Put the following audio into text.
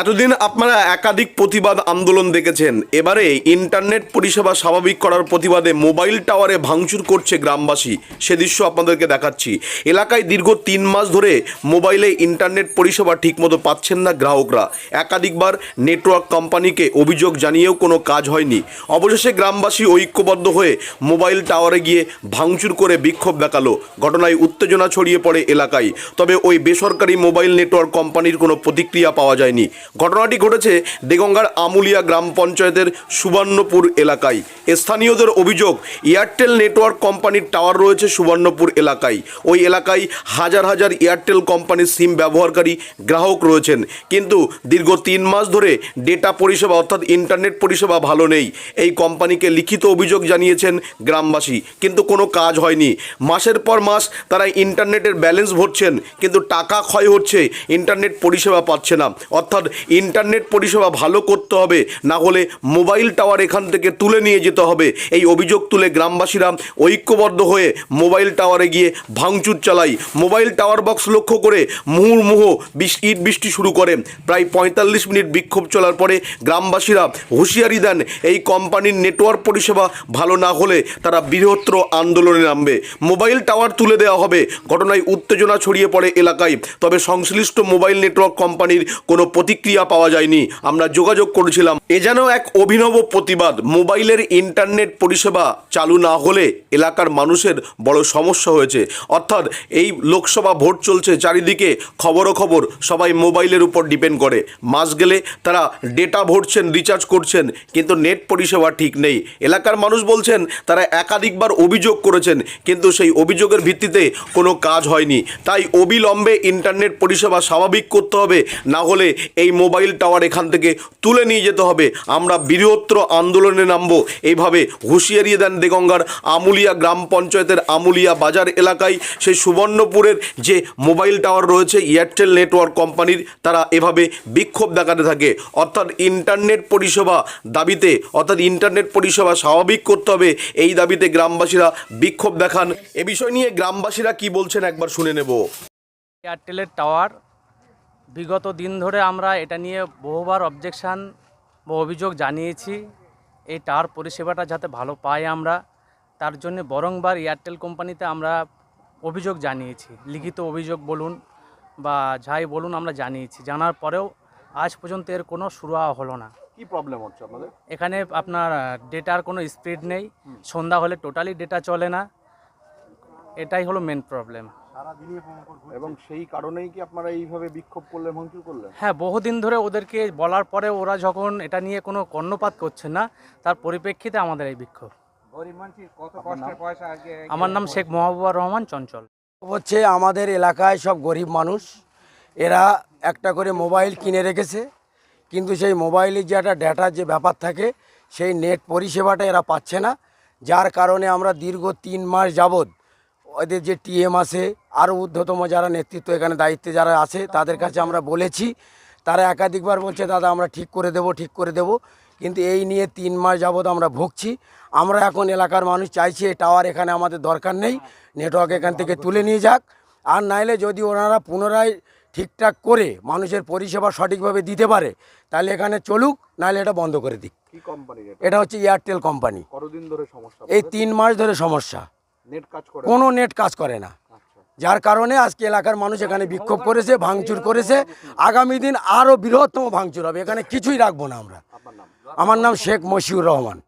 এতদিন আপনারা একাধিক প্রতিবাদ আন্দোলন দেখেছেন। এবারে ইন্টারনেট পরিষেবা স্বাভাবিক করার প্রতিবাদে মোবাইল টাওয়ারে ভাঙচুর করছে গ্রামবাসী। সে দৃশ্য আপনাদেরকে দেখাচ্ছি। এলাকায় দীর্ঘ তিন মাস ধরে মোবাইলে ইন্টারনেট পরিষেবা ঠিকমতো পাচ্ছেন না গ্রাহকরা। একাধিকবার নেটওয়ার্ক কোম্পানিকে অভিযোগ জানিয়েও কোনো কাজ হয়নি। অবশেষে গ্রামবাসী ঐক্যবদ্ধ হয়ে মোবাইল টাওয়ারে গিয়ে ভাঙচুর করে বিক্ষোভ দেখাল। ঘটনায় উত্তেজনা ছড়িয়ে পড়ে এলাকায়। তবে ওই বেসরকারি মোবাইল নেটওয়ার্ক কোম্পানির কোনো প্রতিক্রিয়া পাওয়া যায়নি। ঘটনাটি ঘটেছে দেগঙ্গার আমুলিয়া গ্রাম পঞ্চায়েতের সুবর্ণপুর এলাকায়। স্থানীয়দের অভিযোগ, এয়ারটেল নেটওয়ার্ক কোম্পানির টাওয়ার রয়েছে সুবর্ণপুর এলাকায়। ওই এলাকায় হাজার হাজার এয়ারটেল কোম্পানির সিম ব্যবহারকারী গ্রাহক রয়েছেন। কিন্তু দীর্ঘ তিন মাস ধরে ডেটা পরিষেবা অর্থাৎ ইন্টারনেট পরিষেবা ভালো নেই। এই কোম্পানিকে লিখিত অভিযোগ জানিয়েছেন গ্রামবাসী। কিন্তু কোনো কাজ হয়নি। মাসের পর মাস তারা ইন্টারনেটের ব্যালেন্স ভরছেন, কিন্তু টাকা ক্ষয় হচ্ছে, ইন্টারনেট পরিষেবা পাচ্ছে না। অর্থাৎ ইন্টারনেট পরিষেবা ভালো করতে হবে, না হলে মোবাইল টাওয়ার এখান থেকে তুলে নিয়ে যেতে হবে। এই অভিযোগ তুলে গ্রামবাসীরা ঐক্যবদ্ধ হয়ে মোবাইল টাওয়ারে গিয়ে ভাঙচুর চালায়। মোবাইল টাওয়ার বক্স লক্ষ্য করে মুহুর্মুহ ইট বৃষ্টি শুরু করে। প্রায় পঁয়তাল্লিশ মিনিট বিক্ষোভ চলার পরে গ্রামবাসীরা হুঁশিয়ারি দেন, এই কোম্পানির নেটওয়ার্ক পরিষেবা ভালো না হলে তারা বৃহত্তর আন্দোলনে নামবে। মোবাইল টাওয়ার তুলে দেওয়া হবে। ঘটনায় উত্তেজনা ছড়িয়ে পড়ে এলাকায়। তবে সংশ্লিষ্ট মোবাইল নেটওয়ার্ক কোম্পানির কোনো প্রতিক্রিয়া পাওয়া যায়নি। আমরা যোগাযোগ করেছিলাম। এ যেন এক অভিনব প্রতিবাদ। মোবাইলের ইন্টারনেট পরিষেবা চালু না হলে এলাকার মানুষের বড় সমস্যা হয়েছে। অর্থাৎ এই লোকসভা ভোট চলছে, চারিদিকে খবরও সবাই মোবাইলের উপর ডিপেন্ড করে। মাস গেলে তারা ডেটা ভরছেন, রিচার্জ করছেন, কিন্তু নেট পরিষেবা ঠিক নেই। এলাকার মানুষ বলছেন, তারা একাধিকবার অভিযোগ করেছেন, কিন্তু সেই অভিযোগের ভিত্তিতে কোনো কাজ হয়নি। তাই অবিলম্বে ইন্টারনেট পরিষেবা স্বাভাবিক করতে হবে। না হলে এই মোবাইল টাওয়ার এখান থেকে তুলে নিয়ে যেতে হবে। আমরা বৃহত্তর আন্দোলনে নামবো। এইভাবে হুঁশিয়ারি দেন দেগঙ্গার আমুলিয়া গ্রাম পঞ্চায়েতের আমুলিয়া বাজার এলাকায়। সেই সুবর্ণপুরের যে মোবাইল টাওয়ার রয়েছে, এয়ারটেল নেটওয়ার্ক কোম্পানির, তারা এভাবে বিক্ষোভ দেখাতে থাকে। অর্থাৎ ইন্টারনেট পরিষেবা দাবিতে, অর্থাৎ ইন্টারনেট পরিষেবা স্বাভাবিক করতে হবে। এই দাবিতে গ্রামবাসীরা বিক্ষোভ দেখান। এ বিষয় নিয়ে গ্রামবাসীরা কি বলছেন একবার শুনে নেব। এয়ারটেলের টাওয়ার বিগত দিন ধরে আমরা এটা নিয়ে বহুবার অবজেকশান বা অভিযোগ জানিয়েছি। এই টাওয়ার পরিষেবাটা যাতে ভালো পাই আমরা তার জন্য বরংবার এয়ারটেল কোম্পানিতে আমরা অভিযোগ জানিয়েছি। লিখিত অভিযোগ বলুন বা যাই বলুন আমরা জানিয়েছি। জানার পরেও আজ পর্যন্ত এর কোনো শুরু হলো না। কি প্রবলেম হচ্ছে আপনাদের? এখানে আপনার ডেটার কোনো স্পিড নেই। সন্ধ্যা হলে টোটালি ডেটা চলে না। এটাই হলো মেন প্রবলেম এবং সেই কারণেই কি আপনারা এইভাবে বিক্ষোভ করলেন ভাঙচুর করলেন? হ্যাঁ বহুদিন ধরে ওদেরকে বলার পরে ওরা যখন এটা নিয়ে কোনো কর্ণপাত করছে না তার পরিপ্রেক্ষিতে আমাদের এই বিক্ষোভ। আমার নাম শেখ মোহাবুবার রহমান চঞ্চল। হচ্ছে আমাদের এলাকায় সব গরিব মানুষ। এরা একটা করে মোবাইল কিনে রেখেছে কিন্তু সেই মোবাইলের যে একটা ডেটার যে ব্যাপার থাকে সেই নেট পরিষেবাটা এরা পাচ্ছে না। যার কারণে আমরা দীর্ঘ তিন মাস যাবৎ ওদের যে টিএম আছে আরও ঊর্ধ্বতম যারা নেতৃত্ব এখানে দায়িত্বে যারা আছে তাদের কাছে আমরা বলেছি। তারা একাধিকবার বলছে দাদা আমরা ঠিক করে দেব ঠিক করে দেব। কিন্তু এই নিয়ে তিন মাস যাবৎ আমরা ভুগছি। আমরা এখন এলাকার মানুষ চাইছি এই টাওয়ার এখানে আমাদের দরকার নেই। নেটওয়ার্ক এখান থেকে তুলে নিয়ে যাক। আর নাইলে যদি ওনারা পুনরায় ঠিকঠাক করে মানুষের পরিষেবা সঠিকভাবে দিতে পারে তাহলে এখানে চলুক নাহলে এটা বন্ধ করে দিক। এটা? হচ্ছে এয়ারটেল কোম্পানি কতদিন ধরে সমস্যা? এই তিন মাস ধরে সমস্যা। নেট কাজ করে কোনো নেট কাজ করে না যার কারণে আজকে এলাকার মানুষ এখানে বিক্ষোভ করেছে ভাঙচুর করেছে আগামী দিন আরও বৃহত্তম ভাঙচুর হবে এখানে কিছুই রাখব না আমরা আমার নাম শেখ মশিউর রহমান